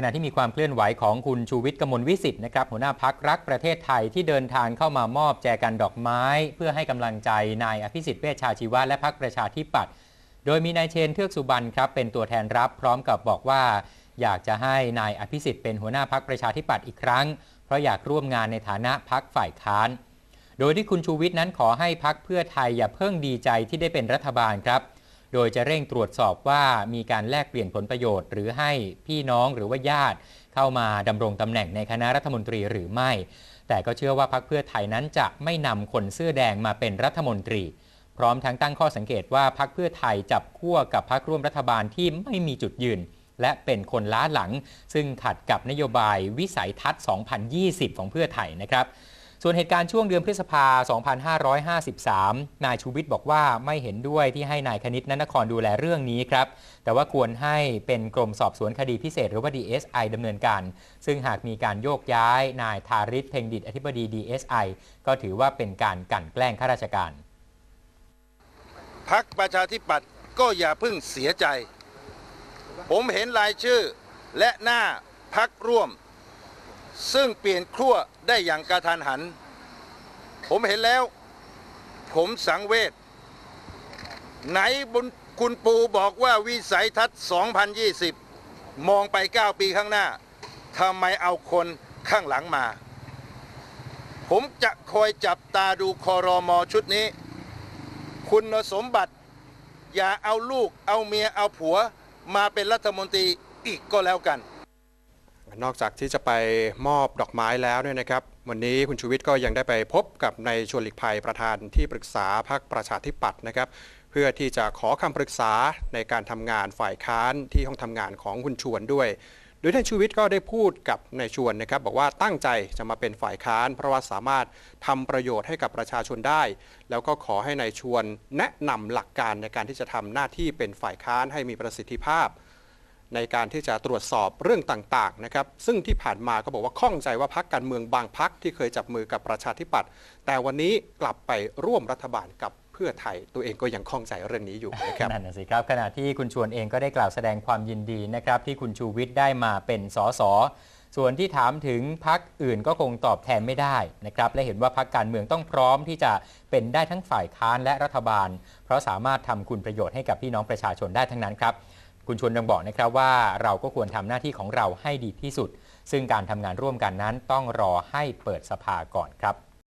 ขณะที่มีความเคลื่อนไหวของคุณชูวิทย์กมลวิสิทธิ์นะครับหัวหน้าพักรักประเทศไทยที่เดินทางเข้ามามอบแจกันดอกไม้ เพื่อให้กำลังใจนายอภิสิทธิ์เวชชาชีวะและพักประชาธิปัตย์โดยมีนายเชนเทือกสุบรรณครับเป็นตัวแทนรับพร้อมกับบอกว่า อยากจะให้นายอภิสิทธิ์เป็นหัวหน้าพักประชาธิปัตย์อีกครั้ง เพราะอยากร่วมงานในฐานะพักฝ่ายค้าน โดยที่คุณชูวิทย์นั้นขอให้พักเพื่อไทยอย่าเพิ่งดีใจที่ได้เป็นรัฐบาลครับ โดยจะเร่งตรวจสอบว่ามีการแลกเปลี่ยนผลประโยชน์ หรือให้พี่น้องหรือว่าญาติ เข้ามาดำรงตำแหน่งในคณะรัฐมนตรีหรือไม่ แต่ก็เชื่อว่าพักเพื่อไทยนั้นจะไม่นำคนเสื้อแดงมาเป็นรัฐมนตรี พร้อมทั้งตั้งข้อสังเกตว่าพักเพื่อไทยจับขั้วกับพักร่วมรัฐบาลที่ไม่มีจุดยืนและเป็นคนล้าหลัง ซึ่งขัดกับนโยบายวิสัยทัศน์ 2020 ของเพื่อไทยนะครับ ส่วนเหตุการณ์ช่วงเดือนพฤษภา 2553 นายชูวิทย์บอกว่าไม่เห็นด้วยที่ให้นายคณิตนนครดูแลเรื่องนี้ครับ แต่ว่าควรให้เป็นกรมสอบสวนคดีพิเศษหรือว่า DSI ดำเนินการ ซึ่งหากมีการโยกย้ายนายทาริศเพ่งดิตอธิบดี DSI ก็ถือว่าเป็นการกลั่นแกล้งข้าราชการพักประชาธิปัตย์ก็อย่าเพิ่งเสียใจ ผมเห็นรายชื่อและหน้าพักร่วม ซึ่งเปลี่ยนขั้วได้อย่างกระทันหัน ผมเห็นแล้ว ผมสังเวชไหนบุญคุณปูบอกว่าวิสัยทัศน์ 2020 มองไป 9 ปีข้างหน้าทำไมเอาคนข้างหลังมา ผมจะคอยจับตาดูคอรมอชุดนี้ คุณสมบัติ อย่าเอาลูกเอาเมียเอาผัวมาเป็นรัฐมนตรีอีกก็แล้วกัน นอกจากที่จะไปมอบดอกไม้แล้วเนี่ยนะครับ วันนี้คุณชูวิทย์ก็ยังได้ไปพบกับนายชวนหลีกภัยประธานที่ปรึกษาพรรคประชาธิปัตย์นะครับ เพื่อที่จะขอคำปรึกษาในการทำงานฝ่ายค้านที่ห้องทำงานของคุณชวนด้วย โดยท่านชูวิทย์ก็ได้พูดกับนายชวนนะครับ บอกว่าตั้งใจจะมาเป็นฝ่ายค้าน เพราะว่าสามารถทำประโยชน์ให้กับประชาชนได้ แล้วก็ขอให้นายชวนแนะนำหลักการในการที่จะทำหน้าที่เป็นฝ่ายค้านให้มีประสิทธิภาพ ในการที่จะตรวจสอบเรื่องต่างๆนะครับซึ่งที่ผ่านมาก็บอกว่าข้องใจว่าพักการเมืองบางพักที่เคยจับมือกับประชาธิปัตย์แต่วันนี้กลับไปร่วมรัฐบาลกับเพื่อไทย ตัวเองก็ยังข้องใจเรื่องนี้อยู่นะครับนั่นสิครับขณะที่คุณชวนเองก็ได้กล่าวแสดงความยินดีนะครับที่คุณชูวิทย์ได้มาเป็นสสส่วนที่ถามถึงพักอื่นก็คงตอบแทนไม่ได้นะครับและเห็นว่าพักการเมืองต้องพร้อมที่จะเป็นได้ทั้งฝ่ายค้านและรัฐบาล เพราะสามารถทำคุณประโยชน์ให้กับพี่น้องประชาชนได้ทั้งนั้นครับ คุณชวนยังบอกนะครับว่าเราก็ควรทำหน้าที่ของเราให้ดีที่สุด ซึ่งการทำงานร่วมกันนั้นต้องรอให้เปิดสภาก่อนครับ